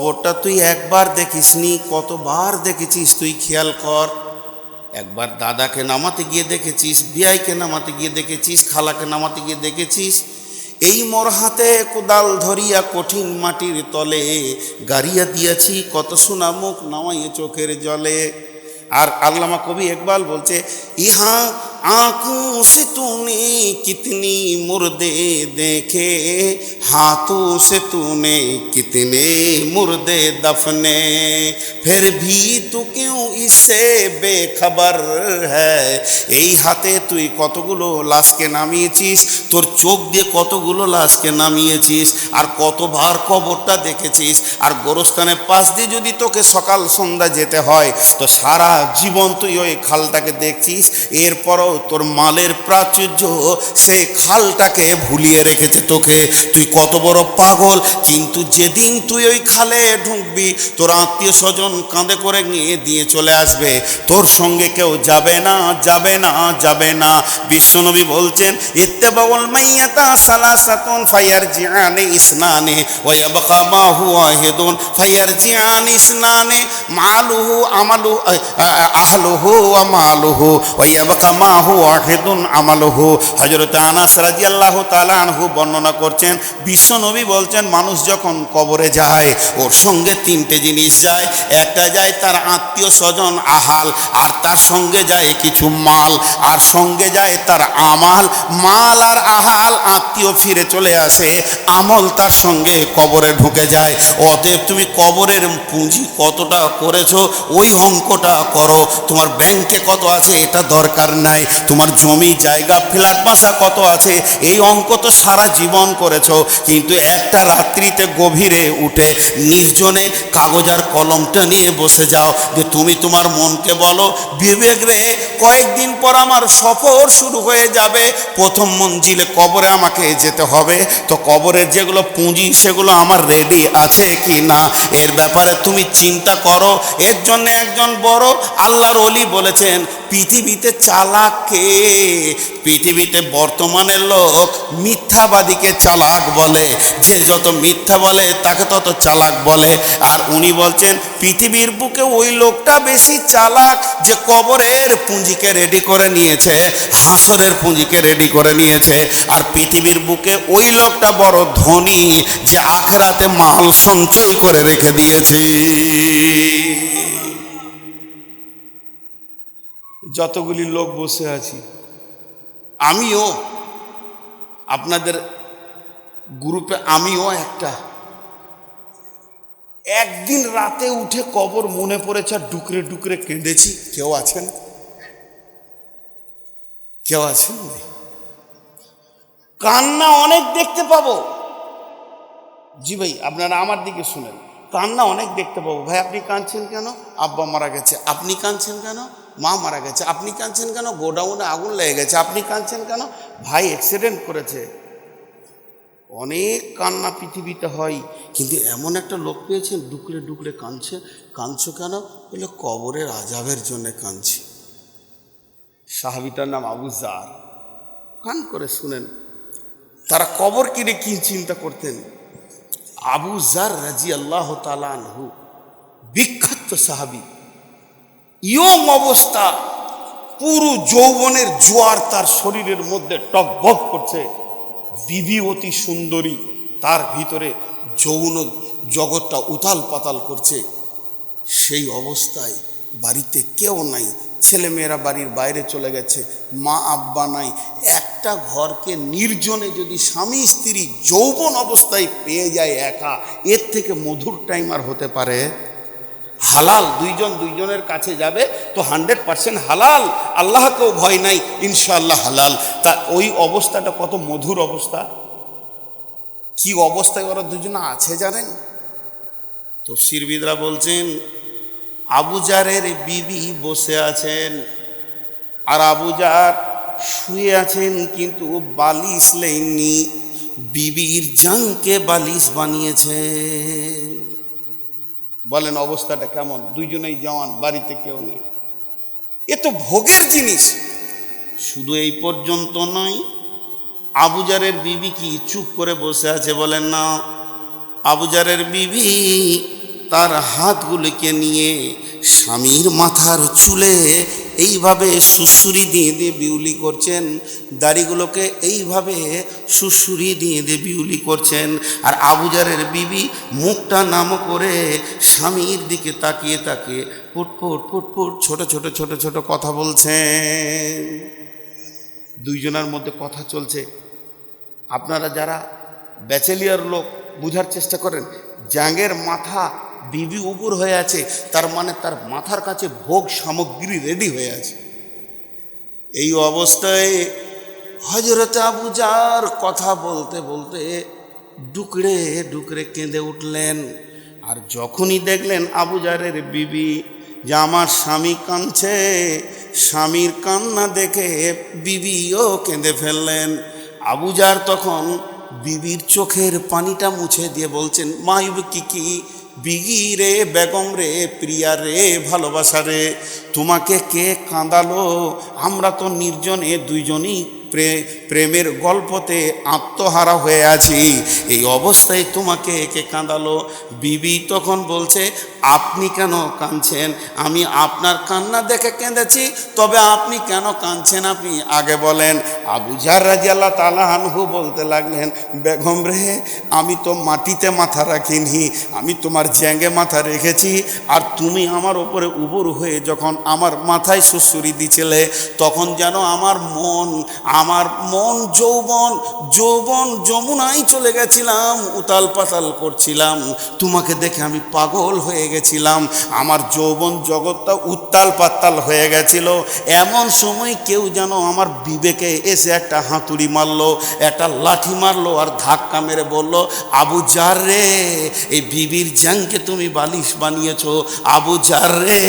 কবরটা তুই একবার দেখিসনি, কতবার দেখেছিস তুই খেয়াল কর। একবার দাদাকে নামাতে গিয়ে দেখেছিস, বিয়াইকে নামাতে গিয়ে দেখেছিস, খালাকে নামাতে গিয়ে দেখেছিস, এই মোর হাতে কোদাল ধরিয়া কঠিন মাটির তলে গাড়িয়া দিয়াছি, কত সোনা মুখ নামাইয়ে চোখের জলে। আর আল্লামা কবি একবাল বলছে, ইহা आंखों से तूने कितनी मुर्दे देखे हाथों से तूने कितने मुर्दे दफने फिर भी तू क्यों इससे बेखबर है এই হাতে তুই কতগুলো লাশকে নামিয়েছিস? তোর চোখ দিয়ে কতগুলো লাশকে নামিয়েছিস? আর কতবার কবরটা দেখেছিস? আর গোরস্থানের পাশ দিয়ে যদি তোকে সকাল সন্ধ্যা যেতে হয়, তো সারা জীবন তুই ওই খালটাকে দেখছিস। এরপরও তোর মালের প্রাচুর্য সে খালটাকে ভুলিয়ে রেখেছে তোকে। তুই কত বড় পাগল, কিন্তু যেদিন তুই ওই খালে ঢুকবি, তোর আত্মীয় স্বজন কাঁধে করে নিয়ে দিয়ে চলে আসবে। তোর সঙ্গে কেউ যাবে না যাবে না যাবে না বিশ্বনবী বলছেন, ইত্তেবাউল মাইয়াতা সালাসাতুন ফায়ার জিআনে ইসনানে ওয়া ইয়াবকা মা হুয়া হিদুন ফায়ার জিআন ইসনানে মালুহু আমালু আহলুহু ওয়া মালুহু ওয়া ইয়াবকা মা হুয়া হিদুন আমালুহু। হযরত আনাস রাদিয়াল্লাহু তাআলা আনহু বর্ণনা করছেন, বিশ্বনবী বলছেন, মানুষ যখন কবরে যায়, ওর সঙ্গে তিনটে জিনিস যায়। একটা যায় তার আত্মীয় স্বজন আহাল, আর তার সঙ্গে যায় কিছু মাল, আর সঙ্গে যায় তার আমাল, মাল আর আহাল আত্মীয় ফিরে চলে আসে, আমল তার সঙ্গে কবরে ঢুকে যায়। অতএব তুমি কবরের পুঁজি কতটা করেছ, ওই অঙ্কটা করো। তোমার ব্যাংকে কত আছে, এটা দরকার নাই। তোমার জমি, জায়গা, ফ্ল্যাট বাসা কত আছে, এই অঙ্ক তো সারা জীবন করেছ। কিন্তু একটা রাত্রিতে গভীরে উঠে নির্জনে কাগজ আর কলমটা নিয়ে বসে যাও। যে তুমি তোমার মনকে বলো, বিবেক রে, কয়েকদিন পর আমার সফর শুরু হয়ে যাবে প্রথম মঞ্জিলে কবরে আমাকে যেতে হবে। তো কবরের যেগুলো পুঁজি, সেগুলো আমার রেডি আছে কি না এর ব্যাপারে তুমি চিন্তা করো। এর জন্য একজন বড় আল্লাহর অলি বলেছেন পৃথিবীতে চালাক কে পৃথিবীতে বর্তমানে লোক মিথ্যাবাদীকে চালাক বলে। যে যত মিথ্যা বলে, তাকে তত চালাক বলে। আর উনি বলছেন, পৃথিবীর বুকে ওই লোকটা বেশি চালাক যে কবরের পুঁজিকে রেডি করে নিয়েছে, হাসরের পুঁজিকে রেডি করে নিয়েছে। আর পৃথিবীর বুকে ওই লোকটা বড় ধনী যে আখরাতে মাল সঞ্চয় করে রেখে দিয়েছে। যতগুলি লোক বসে আছি, আমিও, আপনাদের গ্রুপে আমিও একটা। একদিন রাতে উঠে কবর মনে পড়েছে, আর ডুকরে ডুকরে কেঁদেছি। কেউ আছেন? কেউ আছেন? কান্না অনেক দেখতে পাবো। জি ভাই, আপনারা আমার দিকে শুনেন। কান্না অনেক দেখতে পাবো। ভাই, আপনি কাঁদছেন কেন? আব্বা মারা গেছে। আপনি কাঁদছেন কেন? মা মারা গেছে। আপনি কাঁদছেন কেন? গোডাউনে আগুন লেগে গেছে। আপনি কাঁদছেন কেন? ভাই অ্যাক্সিডেন্ট করেছে। অনেক কান্না পৃথিবীতে হয়। কিন্তু এমন একটা লোক পেয়েছেন, ডুকরে ডুকরে কাঁদছে। কাঁদছো কেন? বলে, কবরের আজাবের জন্য কাঁদছে। সাহাবিটার নাম আবু জার। কান করে শুনেন। তারা কবর কিনে কি চিন্তা করতেন? আবু জার রাজি আল্লাহ তালানহু বিখ্যাত সাহাবি। ইয়ং অবস্থা, পুরো যৌবনের জোয়ার তার শরীরের মধ্যে টকবক করছে। বিবি অতি সুন্দরী, তার ভিতরে যৌন জগৎটা উতাল পাতাল করছে। সেই অবস্থায় বাড়িতে কেউ নাই, ছেলেমেয়েরা বাড়ির বাইরে চলে গেছে, মা আব্বা নাই। একটা ঘরকে নির্জনে যদি স্বামী স্ত্রী যৌবন অবস্থায় পেয়ে যায় একা, এর থেকে মধুর টাইম আর হতে পারে? হালাল, দুইজন দুইজনের কাছে যাবে, তো হান্ড্রেড পার্সেন্ট হালাল। আল্লাহকেও ভয় নাই, ইনশাআল্লাহ হালাল। তা ওই অবস্থাটা কত মধুর অবস্থা। কি অবস্থায় ওরা দুজনে আছে জানেন? তো শিরবিদরা বলছেন আবুজারের বিবি বসে আছেন, আর আবুজার শুয়ে আছেন, কিন্তু বালিশ লেননি। বিবির জাংকে বালিশ বানিয়েছেন। বলেন, অবস্থাটা কেমন? দুইজনেই জওয়ান, বাড়িতে কেউ নেই। এ তো ভোগের জিনিস। শুধু এই পর্যন্ত নয় আবুজারের বিবি কি চুপ করে বসে আছে বলেন না? আবুজারের বিবি তার হাতগুলিকে নিয়ে স্বামীর মাথার চুলে এইভাবে সুসুরি দিয়ে দিয়ে বিউলি করছেন, দাড়িগুলোকে এইভাবে সুসুরি দিয়ে দিয়ে বিউলি করছেন। আর আবুজারের বিবি মুখটা নাম করে স্বামীর দিকে তাকিয়ে তাকিয়ে ফুটফুট ফুটফুট ছোট ছোট ছোট ছোট কথা বলছেন। দুইজনের মধ্যে কথা চলছে। আপনারা যারা ব্যাচেলিয়ার লোক, বুঝার চেষ্টা করেন, জাঙ্গের মাথা বিবি উপর হয়ে আছে, তার মানে তার মাথার কাছে ভোগ সামগ্রী রেডি হয়ে আছে। এই অবস্থায় হজরত আবুজার কথা বলতে বলতে ডুকরে ডুকরে কেঁদে উঠলেন, আর যখনই দেখলেন আবুজারের বিবি যে আমার স্বামী কাঁদছে, স্বামীর কান্না দেখে বিবিও কেঁদে ফেললেন। আবুজার তখন বিবির চোখের পানিটা মুছে দিয়ে বলছেন মাইব কি কি বিগি রে বেগম রে, প্রিয়া রে, ভালোবাসা রে। তোমাকে কে কাঁদালো? আমরা তো নির্জনে দুইজনই প্রেমের গল্পতে আত্মহারা হয়ে আছি। এই অবস্থায় তোমাকে একে কাঁদালো। বিবি তখন বলছে, আপনি কেন কাঁদছেন? আমি আপনার কান্না দেখে কেঁদেছি, তবে আপনি কেন কাঁদছেন আপনি? আগে বলেন, আবু জার তালাহানহু বলতে লাগলেন, বেগম রে, আমি তো মাটিতে মাথা রাখিনি, আমি তোমার জ্যাঙ্গে মাথা রেখেছি, আর তুমি আমার ওপরে উবর হয়ে যখন আমার মাথায় সুসুরি দিছিলে, তখন যেন আমার মন আমার মন যৌবন যৌবন যমুনায় চলে গেছিলাম, উতাল পাতাল করছিলাম। তোমাকে দেখে আমি পাগল হয়ে গেছিলাম। আমার যৌবন জগৎটা উত্তাল পাতাল হয়ে গেছিল। এমন সময় কেউ যেন আমার বিবেকে এসে একটা হাতুড়ি মারলো, একটা লাঠি মারলো আর ধাক্কা মেরে বলল, আবু জার রে, এই বিবির জ্যাংকে তুমি বালিশ বানিয়েছ। আবু জার রে,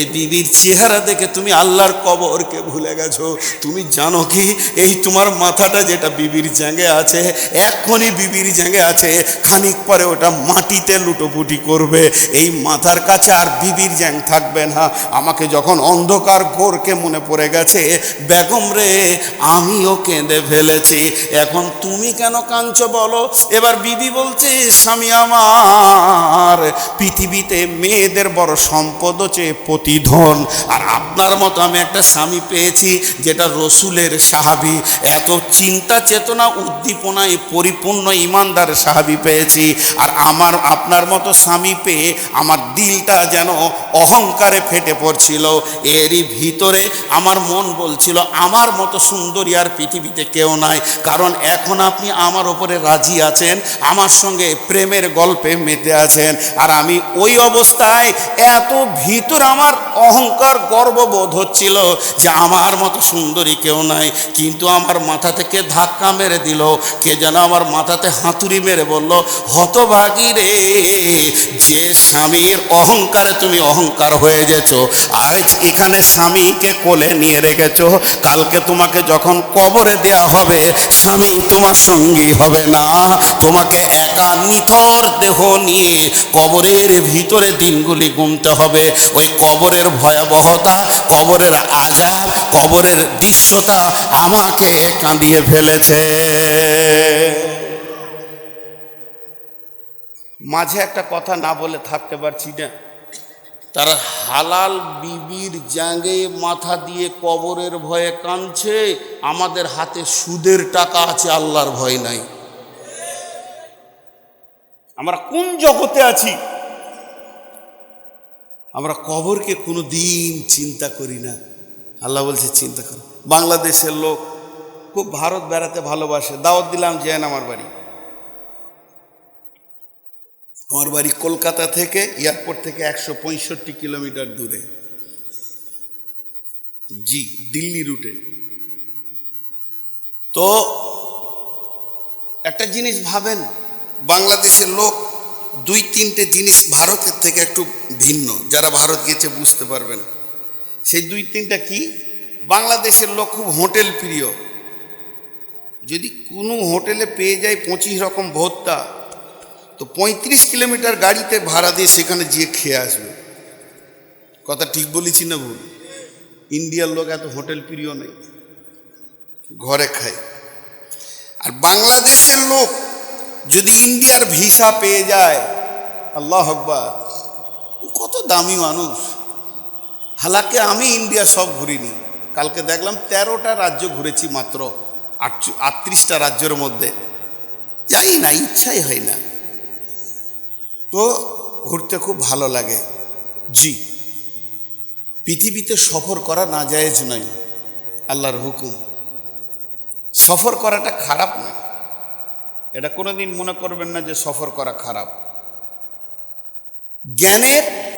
এই বিবির চেহারা দেখে তুমি আল্লাহর কবরকে ভুলে গেছো। তুমি জানো কি? এই তোমার মাথাটা যেটা বিবির জ্যাঙ্গে আছে, এক্ষুনি বিবির জ্যাঙ্গে আছে, খানিক পরে ওটা মাটিতে লুটোপুটি করবে। এই মাথার কাছে আর বিবির জ্যাং থাকবে না। আমাকে যখন অন্ধকার ঘোরকে মনে পড়ে গেছে, বেগম রে, আমিও কেঁদে ফেলেছি। এখন তুমি কেন কাঞ্চ বলো? এবার বিবি বলছে, স্বামী আমার, পৃথিবীতে মেয়েদের বড় সম্পদ হচ্ছে প্রতিধন। আর আপনার মতো আমি একটা স্বামী পেয়েছি, যেটা রসুলের সাহাবি, এত চিন্তা চেতনা, উদ্দীপনায় পরিপূর্ণ ইমানদার সাহাবি পেয়েছি। আর আমার, আপনার মতো স্বামী পেয়ে আমার দিলটা যেন অহংকারে ফেটে পড়ছিল। এরই ভিতরে আমার মন বলছিল, আমার মতো সুন্দরী আর পৃথিবীতে কেউ নাই। কারণ এখন আপনি আমার ওপরে রাজি আছেন, আমার সঙ্গে প্রেমের গল্পে মেতে আছেন। আর আমি ওই অবস্থায় এত ভিতর আমার অহংকার গর্ববোধ হচ্ছিল যে আমার মতো সুন্দরী কেউ নাই। কিন্তু আমার মাথা থেকে ধাক্কা মেরে দিল। কে যেন আমার মাথাতে হাতুড়ি মেরে বলল, হতভাগী রে, যে স্বামীর অহংকারে তুমি অহংকার হয়ে গেছ, আজ এখানে স্বামীকে কোলে নিয়ে রেখেছ। কালকে তোমাকে যখন কবরে দেয়া হবে, স্বামী তোমার সঙ্গী হবে না। তোমাকে একা নিথর দেহ নিয়ে কবরের ভিতরে দিনগুলি গুনতে হবে। ওই কবরের ভয়াবহতা, কবরের আজাব কবরের দৃশ্যটা আমাকে কাঁদিয়ে ফেলেছে। মাঝে একটা কথা না বলে থাকতে পারছি না। তারা হালাল বিবির জাঙ্গে মাথা দিয়ে কবরের ভয়ে কাঁদছে। আমাদের হাতে সুদের টাকা আছে, আল্লাহর ভয় নাই। আমরা কোন জগতে আছি? আমরা কবরকে কোনো দিন চিন্তা করি না। আল্লাহ বলছে, চিন্তা করো। বাংলাদেশের লোক খুব ভারত বেড়াতে ভালোবাসে। দাওয়াত দিলাম যেন আমার বাড়ি। আমার বাড়ি কলকাতা থেকে এয়ারপোর্ট থেকে একশো পঁয়ষট্টি কিলোমিটার দূরে। জি, দিল্লি রুটে। তো একটা জিনিস ভাবেন, বাংলাদেশের লোক দুই তিনটে জিনিস ভারতের থেকে একটু ভিন্ন। যারা ভারত গেছে বুঝতে পারবেন। সেই দুই তিনটা কি? বাংলাদেশের লোক খুব হোটেল প্রিয়। যদি কোনো হোটেলে পেয়ে যায় পঁচিশ রকম ভর্তা তো পঁয়ত্রিশ কিলোমিটার গাড়িতে ভাড়া দিয়ে সেখানে গিয়ে খেয়ে আসবে। কথা ঠিক বলেছি না ভুল? ইন্ডিয়ার লোক এত হোটেল প্রিয় নেই। ঘরে খায়। আর বাংলাদেশের লোক যদি ইন্ডিয়ার ভিসা পেয়ে যায়, আল্লাহ আকবার কত দামি মানুষ। হালাকে আমি ইন্ডিয়া সব ঘুরিনি। কালকে দেখলাম তেরোটা রাজ্য ঘুরেছি মাত্র আটত্রিশটা রাজ্যের মধ্যে। যাই না, ইচ্ছাই হয় না। তো ঘুরতে খুব ভালো লাগে। জি। পৃথিবীতে সফর করা না জায়েজ নয়, আল্লাহর হুকুম। সফর করাটা খারাপ নয়। এটা কোনোদিন মনে করবেন না যে সফর করা খারাপ। জ্ঞানের